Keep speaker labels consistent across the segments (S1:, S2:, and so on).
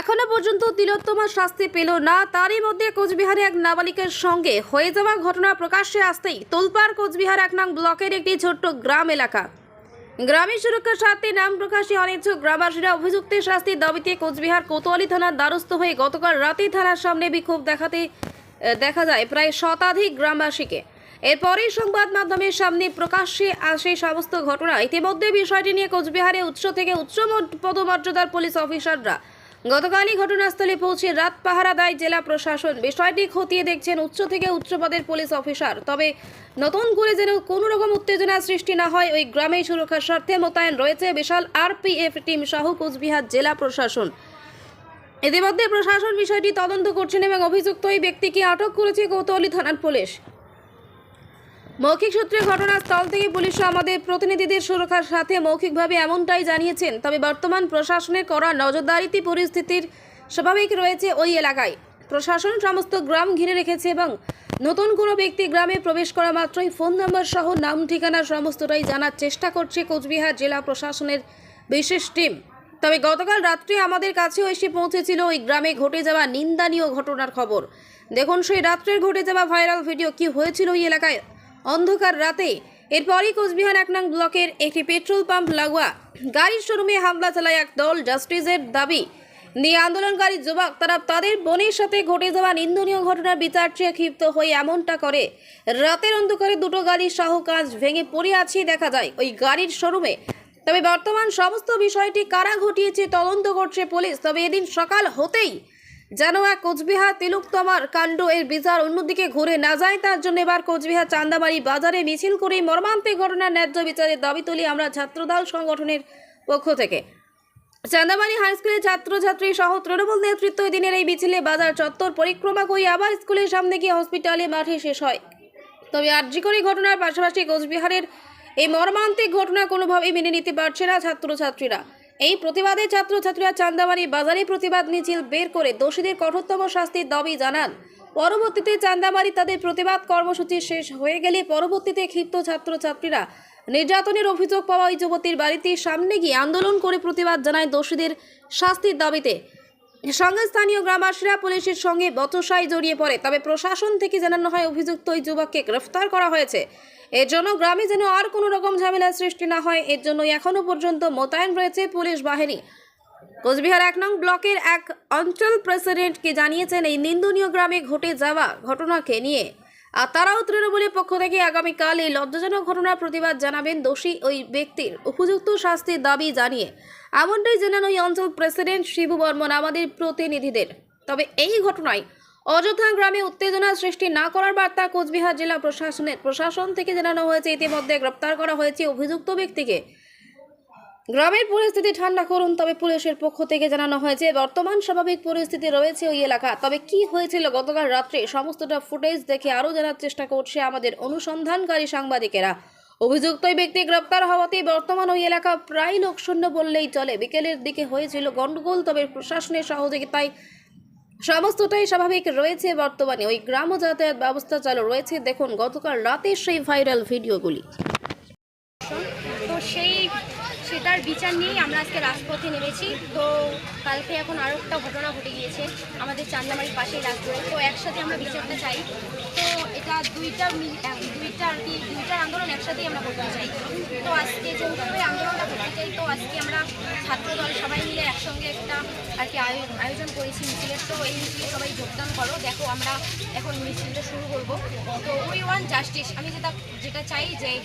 S1: এখনও পর্যন্ত তিলোত্তমা শাস্তি পেল না, তারই মধ্যে কোচবিহারে এক নাবালিকের সঙ্গে হয়ে যাওয়া ঘটনা প্রকাশ্যে আসতেই তোলপাড় কোচবিহার এক নং ব্লকের একটি ছোট্ট গ্রাম এলাকা। গ্রামের সুরক্ষার স্বার্থে নাম প্রকাশে অনিচ্ছুক গ্রামবাসীরা অভিযুক্তের শাস্তির দাবিতে কোচবিহার কোতোয়ালি থানার দ্বারস্থ হয়ে গতকাল রাতে থানার সামনে বিক্ষোভ দেখাতে দেখা যায় প্রায় শতাধিক গ্রামবাসীকে। এরপরেই সংবাদ মাধ্যমের সামনে প্রকাশ্যে আসে সমস্ত ঘটনা। ইতিমধ্যে বিষয়টি নিয়ে কোচবিহারে উৎস থেকে উচ্চ পদমর্যাদার পুলিশ অফিসাররা গতকালই ঘটনাস্থলে পৌঁছে রাত পাহারা দেয় জেলা প্রশাসন। বিষয়টি খতিয়ে দেখছেন উচ্চ থেকে উচ্চ পদের পুলিশ অফিসার। তবে নতুন করে যেন কোনো রকম উত্তেজনা সৃষ্টি না হয়, ওই গ্রামে সুরক্ষার স্বার্থে মোতায়েন রয়েছে বিশাল আরপিএফ টিম সহ কোচবিহার জেলা প্রশাসন। ইতিমধ্যে প্রশাসন বিষয়টি তদন্ত করছেন এবং অভিযুক্ত ওই ব্যক্তিকে আটক করেছে কোতোয়ালি থানার পুলিশ। মৌখিক সূত্রে ঘটনাস্থল থেকে পুলিশ আমাদের প্রতিনিধিদের সুরক্ষার সাথে মৌখিকভাবে এমনটাই জানিয়েছেন। তবে বর্তমান প্রশাসনের করা নজরদারিতে পরিস্থিতির স্বাভাবিক রয়েছে ওই এলাকায়। প্রশাসন সমস্ত গ্রাম ঘিরে রেখেছে এবং নতুন কোনো ব্যক্তি গ্রামে প্রবেশ করা মাত্রই ফোন নাম্বার সহ নাম, ঠিকানা সমস্তটাই জানার চেষ্টা করছে কোচবিহার জেলা প্রশাসনের বিশেষ টিম। তবে গতকাল রাত্রে আমাদের কাছেও এসে পৌঁছেছিল ওই গ্রামে ঘটে যাওয়া নিন্দানীয় ঘটনার খবর। দেখুন সেই রাত্রের ঘটে যাওয়া ভাইরাল ভিডিও কি হয়েছিল ওই এলাকায়। অন্ধকার রাতে। এরপরই কোচবিহার এক নং ব্লকের একটি পেট্রোল পাম্প লাগোয়া গাড়ির শোরুমে হামলা চালায় এক দল জাস্টিসের দাবি। নিয়ে আন্দোলনকারী যুবক তারা তাদের বোনের সাথে ঘটে যাওয়া নিন্দনীয় ঘটনার বিচার চেয়ে ক্ষিপ্ত হয়ে এমনটা করে। রাতের অন্ধকারে দুটো গাড়ির সহ কাজ ভেঙে পড়ে আছে দেখা যায় ওই গাড়ির শোরুমে। তবে বর্তমান সমস্ত বিষয়টি কারা ঘটিয়েছে তদন্ত করছে পুলিশ। তবে এদিন সকাল হতেই যেন এক কোচবিহার তিলুকতমার কাণ্ড এর বিচার অন্যদিকে ঘুরে না যায়, তার জন্য এবার কোচবিহার চান্দাবাড়ি বাজারে মিছিল করে মর্মান্তিক ঘটনার ন্যায্য বিচারের দাবি তুলি আমরা ছাত্রদল সংগঠনের পক্ষ থেকে। চান্দামারি হাই স্কুলের ছাত্রছাত্রী সহ তৃণমূল নেতৃত্ব দিনের এই মিছিলে বাজার চত্বর পরিক্রমা করে আবার স্কুলের সামনে গিয়ে হসপিটালে মাঠে শেষ হয়। তবে আর্যিকরী ঘটনার পাশাপাশি কোচবিহারের এই মর্মান্তিক ঘটনা কোনোভাবেই মেনে নিতে পারছে না ছাত্রছাত্রীরা। এই প্রতিবাদে ছাত্রছাত্রীরা চান্দামারি বাজারে প্রতিবাদ মিছিল বের করে দোষীদের কঠোরতম শাস্তির দাবি জানান। পরবর্তীতে চান্দামারি তাদের প্রতিবাদ কর্মসূচি শেষ হয়ে গেলে পরবর্তীতে ক্ষিপ্ত ছাত্রছাত্রীরা নির্যাতনের অভিযোগ পাওয়া ওই যুবতীর বাড়িতে সামনে গিয়ে আন্দোলন করে প্রতিবাদ জানায় দোষীদের শাস্তির দাবিতে। সঙ্গে স্থানীয় গ্রামবাসীরা পুলিশের সঙ্গে বতসায় জড়িয়ে পড়ে, তবে প্রশাসন থেকে জানানো হয় অভিযুক্ত ওই যুবককে গ্রেফতার করা হয়েছে। এর জন্য গ্রামে যেন আর কোনো রকম ঝামেলা সৃষ্টি না হয়, এর জন্য এখনও পর্যন্ত মোতায়েন রয়েছে পুলিশ বাহিনী। কোচবিহার এক নং ব্লকের এক অঞ্চল প্রেসিডেন্টকে জানিয়েছেন, এই নিন্দনীয় গ্রামে ঘটে যাওয়া ঘটনাকে নিয়ে। আর তারাও তৃণমূলের পক্ষ থেকে আগামীকাল এই লজ্জাজনক ঘটনার প্রতিবাদ জানাবেন দোষী ওই ব্যক্তির। উপযুক্ত শাস্তির দাবি জানিয়ে এমনটাই জানান ওই অঞ্চল প্রেসিডেন্ট শিবু বর্মন, আমাদের প্রতিনিধিদের। তবে এই ঘটনায় অযোধ্যা গ্রামে উত্তেজনা সৃষ্টি না করার বার্তা কোচবিহার জেলা প্রশাসনের প্রশাসন থেকে জানানো হয়েছে। ইতিমধ্যে গ্রেপ্তার করা হয়েছে অভিযুক্ত ব্যক্তিকে। গ্রামের পরিস্থিতি ঠান্ডা করুন, তবে পুলিশের পক্ষ থেকে জানানো হয়েছে, বর্তমান স্বাভাবিক পরিস্থিতি রয়েছে ওই এলাকা। তবে কি হয়েছিল গতকাল রাত্রে সমস্তটা ফুটেজ দেখে আরও জানার চেষ্টা করছে আমাদের অনুসন্ধানকারী সাংবাদিকেরা। অভিযুক্ত ব্যক্তি গ্রেপ্তার হওয়াতেই বর্তমান ওই এলাকা প্রায় লোকশূন্য বললেই চলে। বিকেলের দিকে হয়েছিল গন্ডগোল তবে প্রশাসনের সহযোগিতায় সমস্তটাই স্বাভাবিক রয়েছে বর্তমানে। ওই গ্রাম যাতায়াত ব্যবস্থা চালু রয়েছে। দেখুন, গতকাল রাতে সেই ভাইরাল ভিডিওগুলি।
S2: তো সেই সেটার বিচার নিয়েই আমরা আজকে রাজপথে নেমেছি। তো কালকে এখন আরও একটা ঘটনা ঘটে গিয়েছে। আমাদের চান্দামারির পাশেই রাজপুরে তো একসাথে আমরা বিচারটা চাই। তো এটা দুইটা দুইটা আর কি, দুইটার আন্দোলন একসাথেই আমরা করতে চাই। তো আজকে এই আন্দোলনটা করতে চাই, তো আজকে আমরা ছাত্রদল সবাই মিলে একসঙ্গে একটা আর কি আয়ো- আয়োজন করেছি মিছিলের তো এই মিছিলে সবাই যোগদান করো। দেখো আমরা এখন মিছিলটা শুরু করব। তো উই ওয়ান জাস্টিস। আমি যেটা যেটা চাই যে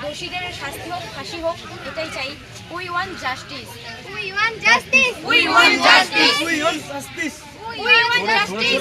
S2: দোষীদের শাস্তি হোক ফাঁসি হোক এটাই চাই। We want justice we want justice we want justice we want justice we want justice